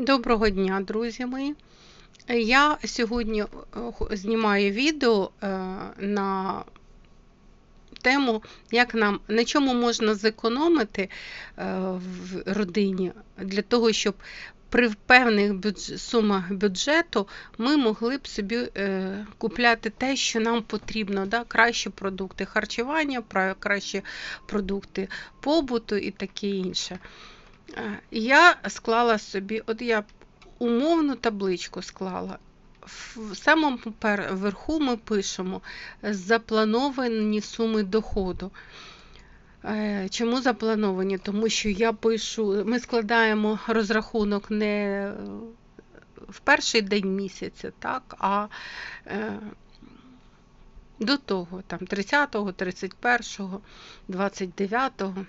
Доброго дня, друзі мої. Я сьогодні е, знімаю відео е, на тему, як нам на чому можна зекономити е, в родині для того, щоб при певних сумах бюджету ми могли б собі купляти те, що нам потрібно, да? кращі продукти харчування, кращі продукти побуту і таке інше. Е, Я склала собі, от я умовну табличку склала. В самому верху ми пишемо заплановані суми доходу. Е, Чому заплановані? Тому що я пишу, ми складаємо розрахунок не в перший день місяця, так, а е, до того, там 30-го, 31-го, 29-го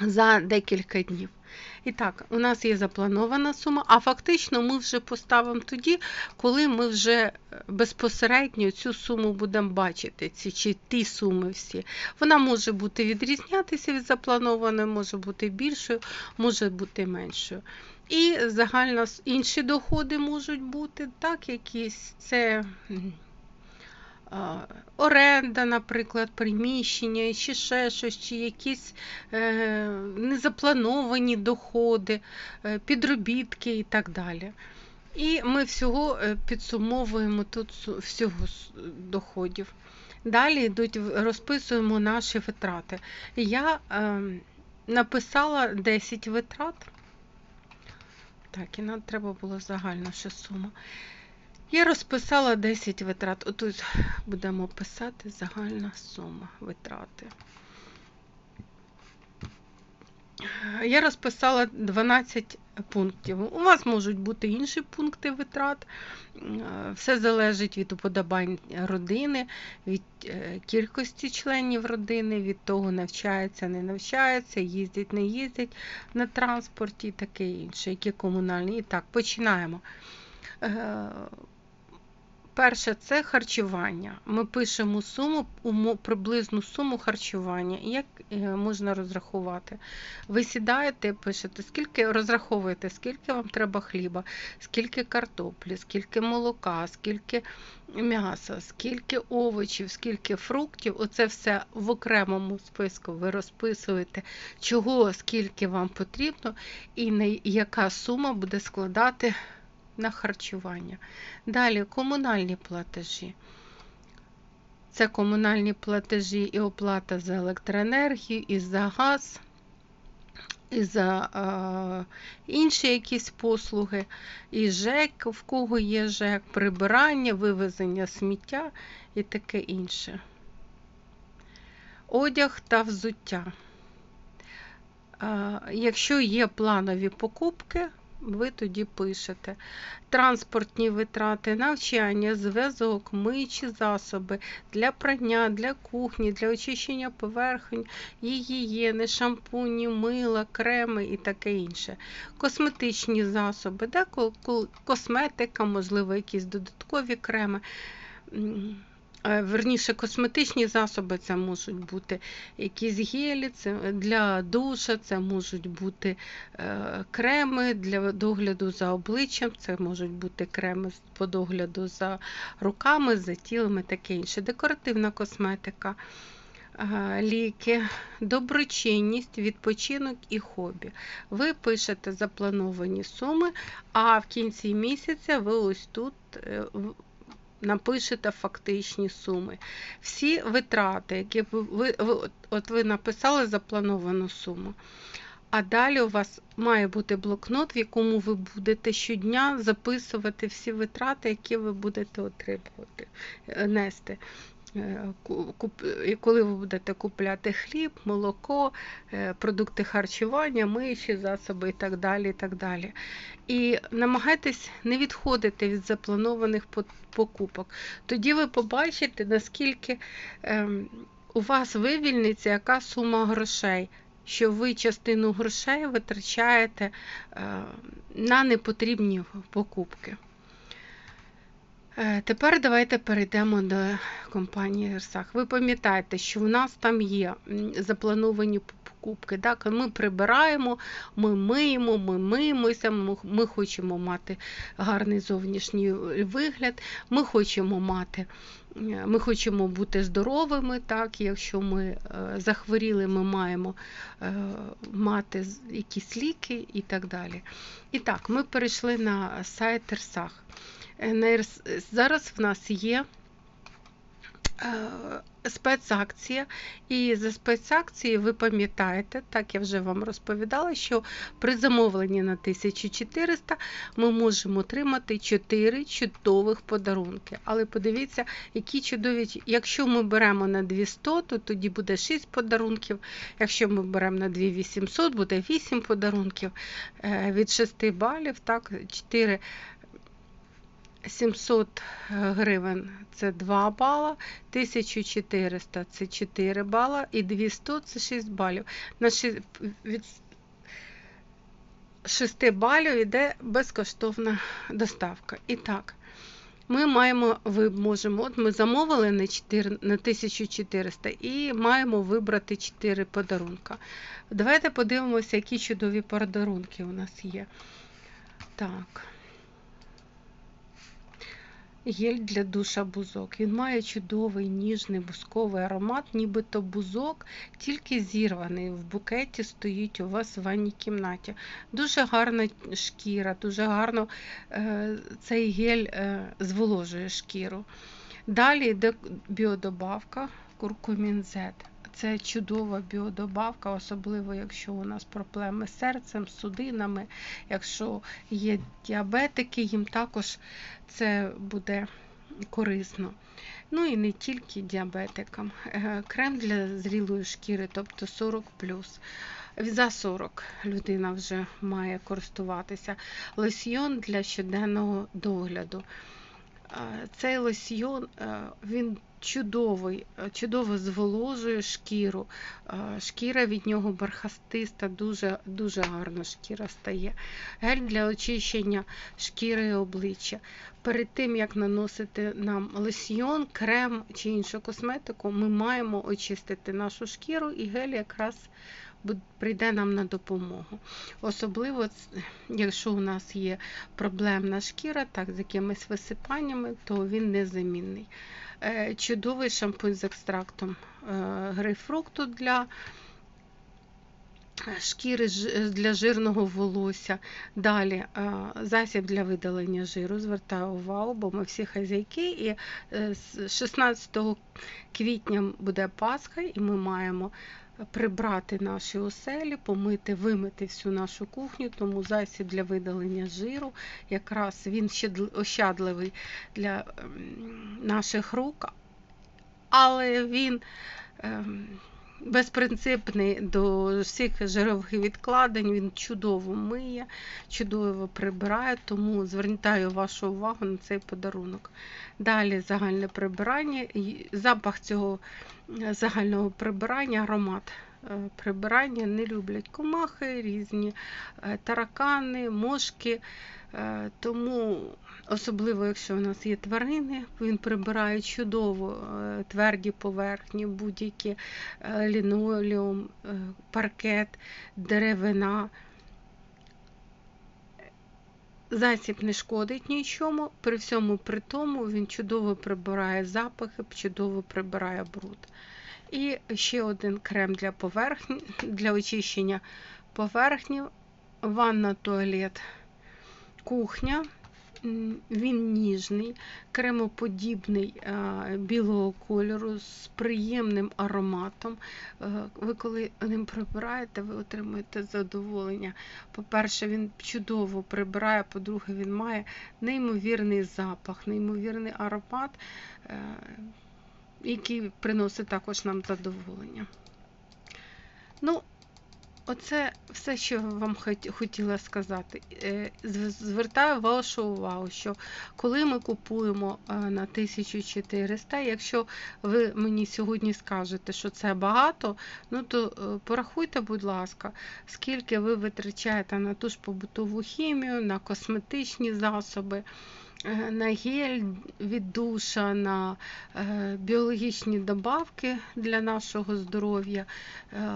за декілька днів. І так, у нас є запланована сума, а фактично ми вже поставимо тоді, коли ми вже е, безпосередньо цю суму будемо бачити, ці чи ті суми всі. Вона може бути відрізнятися від запланованої, може бути більшою, може бути меншою. І загально інші доходи можуть бути, так, якісь це. Оренда, наприклад, приміщення, чи ще щось, чи якісь е, незаплановані доходи, е, підробітки і так далі. І ми всього е, підсумовуємо тут всього доходів. Далі йдуть, розписуємо наші витрати. Я е, написала 10 витрат. Так, і нам треба було загальна ще сума. Я розписала 10 витрат. Отут будемо писати загальна сума витрати. Я розписала 12 пунктів. У вас можуть бути інші пункти витрат. Е, Все залежить від уподобань родини, від е, кількості членів родини, від того, навчається, не навчається, їздять, не їздять на транспорті і таке інше, які комунальні. І так, починаємо. Перше це харчування. Ми пишемо суму, приблизну суму харчування. Як е, можна розрахувати? Ви сідаєте, пишете, скільки розраховуєте, скільки вам треба хліба, скільки картоплі, скільки молока, скільки м'яса, скільки овочів, скільки фруктів. Оце все в окремому списку ви розписуєте, чого, скільки вам потрібно, і яка сума буде складати на харчування. Далі комунальні платежі. Це комунальні платежі і оплата за електроенергію, і за газ, і за е, інші якісь послуги, і ЖЕК, в кого є ЖЕК, прибирання, вивезення сміття і таке інше. Одяг та взуття. Е, Якщо є планові покупки, ви тоді пишете. Транспортні витрати, навчання, зв'язок, миючі засоби для прання, для кухні, для очищення поверхонь, гігієни, шампуні, мила, креми і таке інше. Косметичні засоби, да, ко- ко- косметика, можливо, якісь додаткові креми. Е, Верніше, косметичні засоби це можуть бути якісь гелі, це для душа, це можуть бути е, креми для догляду за обличчям, це можуть бути креми по догляду за руками, за тілом і таке інше. Декоративна косметика, е, ліки, доброчинність, відпочинок і хобі. Ви пишете заплановані суми, а в кінці місяця ви ось тут напишете фактичні суми. Всі витрати, які ви, ви, от ви написали заплановану суму. А далі у вас має бути блокнот, в якому ви будете щодня записувати всі витрати, які ви будете отримувати, е, нести. Е, і Коли ви будете купляти хліб, молоко, е, продукти харчування, миючі засоби і так далі. І так далі. І намагайтесь не відходити від запланованих покупок. Тоді ви побачите, наскільки ем, у вас вивільниться яка сума грошей що ви частину грошей витрачаєте е, на непотрібні покупки. Е, Тепер давайте перейдемо до компанії Герсах. Ви пам'ятаєте, що в нас там є заплановані покупки. Так? Ми прибираємо, ми миємо, ми миємося, ми, хочемо мати гарний зовнішній вигляд, ми хочемо мати. Ми хочемо бути здоровими, так, якщо ми е, захворіли, ми маємо е, мати якісь ліки і так далі. І так, ми перейшли на сайт Ерсах. Зараз в нас є е, спецакція, і за спецакцією ви пам'ятаєте, так я вже вам розповідала, що при замовленні на 1400 ми можемо отримати 4 чудових подарунки. Але подивіться, які чудові, якщо ми беремо на 200, то тоді буде 6 подарунків. Якщо ми беремо на 2800, буде 8 подарунків. Е, Від 6 балів, так, 4 700 гривень це 2 бала, 1400 це 4 бала і 200 це 6 балів. На ши- від 6 балів йде безкоштовна доставка. І так, ми маємо, ви можемо, от ми замовили на 4, на 1400 і маємо вибрати 4 подарунка. Давайте подивимося, які чудові подарунки у нас є. Так. Гель для душа бузок. Він має чудовий ніжний бузковий аромат, нібито бузок, тільки зірваний. В букеті стоїть у вас в ванній кімнаті. Дуже гарна шкіра, дуже гарно е, цей гель е, зволожує шкіру. Далі йде біодобавка куркумінзет. Це чудова біодобавка, особливо якщо у нас проблеми з серцем, з судинами, якщо є діабетики, їм також це буде корисно. Ну і не тільки діабетикам. Е, Крем для зрілої шкіри, тобто 40 За 40 людина вже має користуватися. Лосьйон для щоденного догляду. Цей лосьйон е, він чудовий, е, чудово зволожує шкіру. Е, Шкіра від нього бархастиста, дуже, дуже гарна шкіра стає. Гель для очищення шкіри і обличчя. Перед тим, як наносити нам лосьйон, крем чи іншу косметику, ми маємо очистити нашу шкіру, і гель якраз прийде нам на допомогу. Особливо, якщо у нас є проблемна шкіра, так, з якимись висипаннями, то він незамінний. Е, Чудовий шампунь з екстрактом е, грейпфрукту для шкіри для жирного волосся. Далі е, засіб для видалення жиру. Звертаю увагу, бо ми всі хазяйки. І з 16 квітня буде Пасха, і ми маємо прибрати наші оселі, помити, вимити всю нашу кухню, тому засіб для видалення жиру, якраз він ще ощадливий для ем, наших рук, але він ем, безпринципний до всіх жирових відкладень, він чудово миє, чудово прибирає, тому звертаю вашу увагу на цей подарунок. Далі загальне прибирання. Запах цього е, загального прибирання, аромат прибирання не люблять комахи, різні е, таракани, мошки. Е, Тому, особливо, якщо у нас є тварини, він прибирає чудово е, тверді поверхні, будь-які е, лінолеум, е, паркет, деревина. Засіб не шкодить нічому, при всьому при тому він чудово прибирає запахи, чудово прибирає бруд. І ще один крем для поверхні, для очищення поверхні, ванна, туалет, кухня. Він ніжний, кремоподібний е, білого кольору з приємним ароматом. Е, Ви коли ним прибираєте, ви отримуєте задоволення. По-перше, він чудово прибирає, по-друге, він має неймовірний запах, неймовірний аромат, е, який приносить також нам задоволення. Ну, Оце все, що я вам хотіла сказати. Е, Звертаю вашу увагу, що коли ми купуємо е, на 1400, якщо ви мені сьогодні скажете, що це багато, ну то е, порахуйте, будь ласка, скільки ви витрачаєте на ту ж побутову хімію, на косметичні засоби. Е, На гель від душа, на е, біологічні добавки для нашого здоров'я. Е,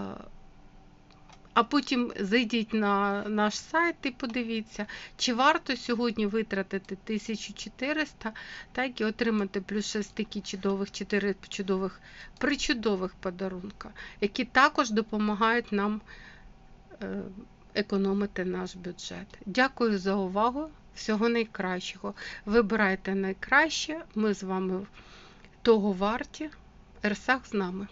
А потім зайдіть на наш сайт і подивіться, чи варто сьогодні витратити 1400, так і отримати плюс 6 такі чудових, 4 чудових, причудових подарунка, які також допомагають нам економити наш бюджет. Дякую за увагу. Всього найкращого. Вибирайте найкраще. Ми з вами того варті. Ерсах з нами.